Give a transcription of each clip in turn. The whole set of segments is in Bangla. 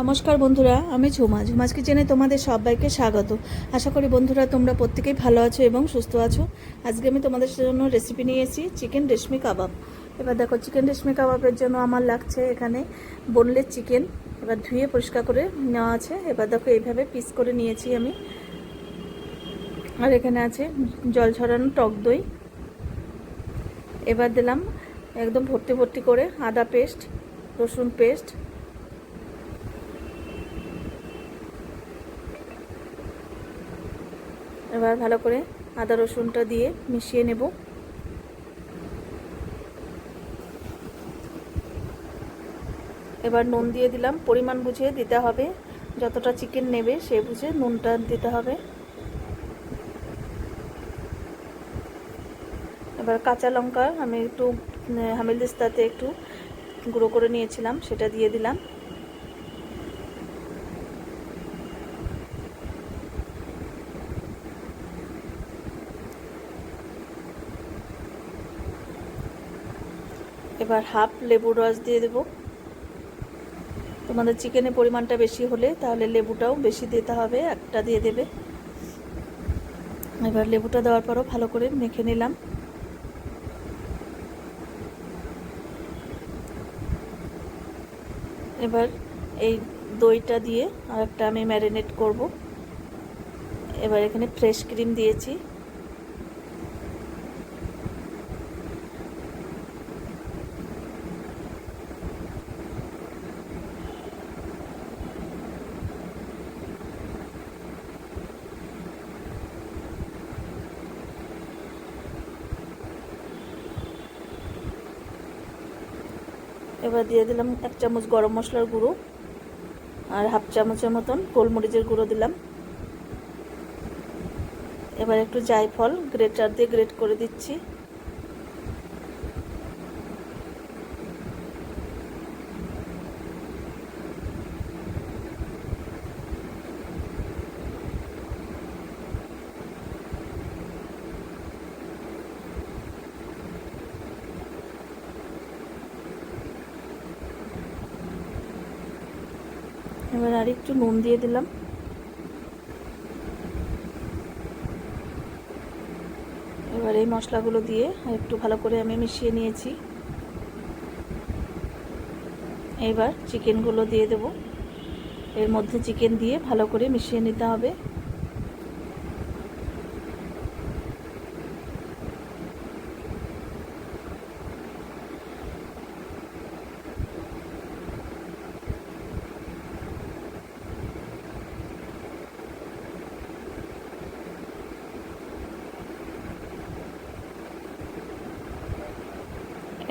নমস্কার বন্ধুরা, আমি ঝুমা। ঝুমাজ কিচেনে তোমাদের সবাইকে স্বাগত। আশা করি বন্ধুরা তোমরা প্রত্যেকেই ভালো আছো এবং সুস্থ আছো। আজকে আমি তোমাদের জন্য রেসিপি নিয়ে এসেছি চিকেন রেশমি কাবাব এবার দেখো চিকেন রেশমি কাবাবের জন্য আমার লাগছে এখানে বোনলেস চিকেন এবার ধুয়ে পরিষ্কার করে নেওয়া আছে। এবার দেখো, এইভাবে পিস করে নিয়েছি আমি। আর এখানে আছে জল ছড়ানো টক দই। এবার দিলাম একদম ভর্তি ভর্তি করে আদা পেস্ট রসুন পেস্ট এবার ভালো করে আদা রসুনটা দিয়ে মিশিয়ে নেব। এবার নুন দিয়ে দিলাম। পরিমাণ বুঝে দিতে হবে। যতটা চিকেন নেবে সে বুঝে নুনটা দিতে হবে। এবার কাঁচা লঙ্কা আমি একটু হামিলদিস্তাতে একটু গুঁড়ো করে নিয়েছিলাম, সেটা দিয়ে দিলাম। এবার হাফ লেবুর রস দিয়ে দেব। তোমাদের চিকেনের পরিমাণটা বেশি হলে তাহলে লেবুটাও বেশি দিতে হবে, একটা দিয়ে দেবে। এবার লেবুটা দেওয়ার পরও ভালো করে মেখে নিলাম। এবার এই দইটা দিয়ে আর একটা আমি ম্যারিনেট করব। এবার এখানে ফ্রেশ ক্রিম দিয়েছি। এবার দিয়ে দিলাম এক চামচ গরম মশলার গুঁড়ো আর হাফ চামচের মতন গোলমরিচের গুঁড়ো দিলাম। এবার একটু জায়ফল, গ্রেটার দিয়ে গ্রেট করে দিচ্ছি। এবার আর একটু নুন দিয়ে দিলাম। এবার এই মশলাগুলো দিয়ে একটু ভালো করে আমি মিশিয়ে নিয়েছি। এবার চিকেনগুলো দিয়ে দেব। এর মধ্যে চিকেন দিয়ে ভালো করে মিশিয়ে নিতে হবে।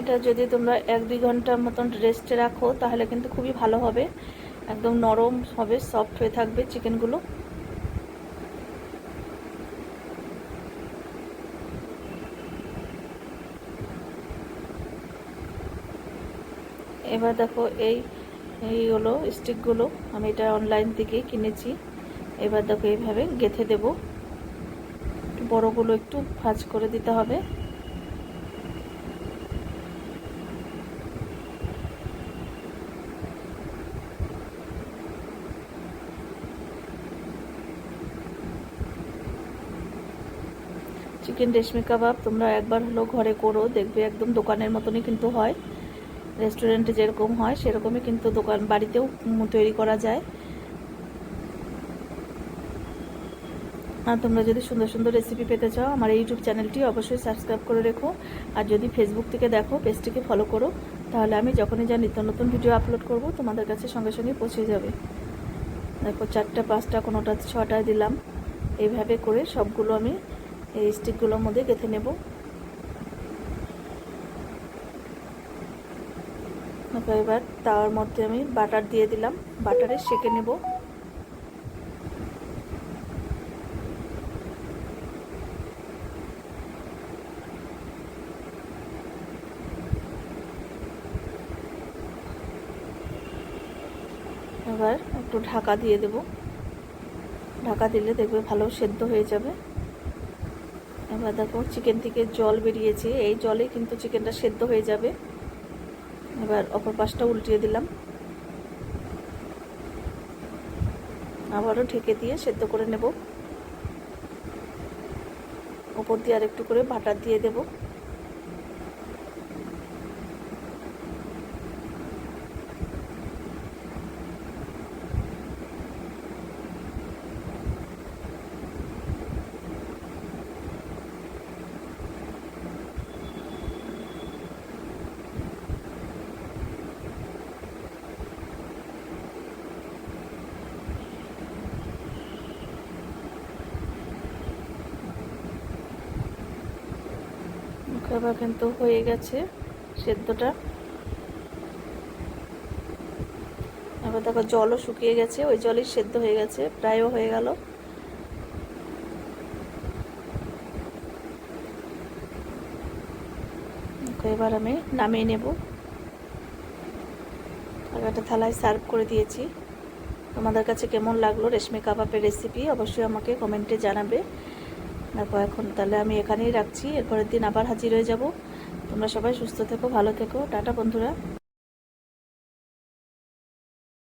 এটা যদি তোমরা এক দুই ঘণ্টার মতন রেস্টে রাখো, তাহলে কিন্তু খুবই ভালো হবে। একদম নরম হবে সফট হয়ে থাকবে চিকেনগুলো এবার দেখো এই এইগুলো স্টিকগুলো আমি এটা অনলাইন থেকে কিনেছি। এবার দেখো এইভাবে গেথে দেব। বড়গুলো একটু ভাজ করে দিতে হবে। চিকেন রেশমি কাবাব তোমরা একবার হলো ঘরে করো, দেখবে একদম দোকানের মতনই কিন্তু হয়। রেস্টুরেন্টে যেরকম হয়, সেরকমই কিন্তু দোকান, বাড়িতেও তৈরি করা যায়। আর তোমরা যদি সুন্দর সুন্দর রেসিপি পেতে চাও, আমার ইউটিউব চ্যানেলটি অবশ্যই সাবস্ক্রাইব করে রেখো। আর যদি ফেসবুক থেকে দেখো পেজটিকে ফলো করো, তাহলে আমি যখনই যা নিত্য নতুন ভিডিও আপলোড করব, তোমাদের কাছে সঙ্গে সঙ্গে পৌঁছে যাবে। দেখো, চারটা, পাঁচটা, কোনোটা, ছটায় দিলাম। এইভাবে করে সবগুলো আমি এই স্টিকগুলোর মধ্যে গেঁথে নেব। এবার তাওয়ার মধ্যে আমি বাটার দিয়ে দিলাম। বাটারে সেকে নেব। এবার একটু ঢাকা দিয়ে দেব। ঢাকা দিলে দেখবে ভালো সেদ্ধ হয়ে যাবে। এবার দেখো চিকেন থেকে জল বেরিয়েছে। এই জলে কিন্তু চিকেনটা সেদ্ধ হয়ে যাবে। এবার অপর পাশটা উল্টিয়ে দিলাম। আবারও ঢেকে দিয়ে সেদ্ধ করে নেব। ওপর দিয়ে আর একটু করে বাটার দিয়ে দেব। এবার কিন্তু হয়ে গেছে, সেদ্ধটা। এবার দেখো জলও শুকিয়ে গেছে, ওই জলই সেদ্ধ হয়ে গেছে, প্রায়ও হয়ে গেল। এবার আমি নামিয়ে নেব। একটা থালায় সার্ভ করে দিয়েছি। তোমাদের কাছে কেমন লাগল রেশমি কাবাবের রেসিপি অবশ্যই আমাকে কমেন্টে জানাবে। দেখো, এখন তাহলে আমি এখানেই রাখছি। এরপরের দিন আবার হাজির হয়ে যাব। তোমরা সবাই সুস্থ থেকো, ভালো থেকো। টাটা বন্ধুরা।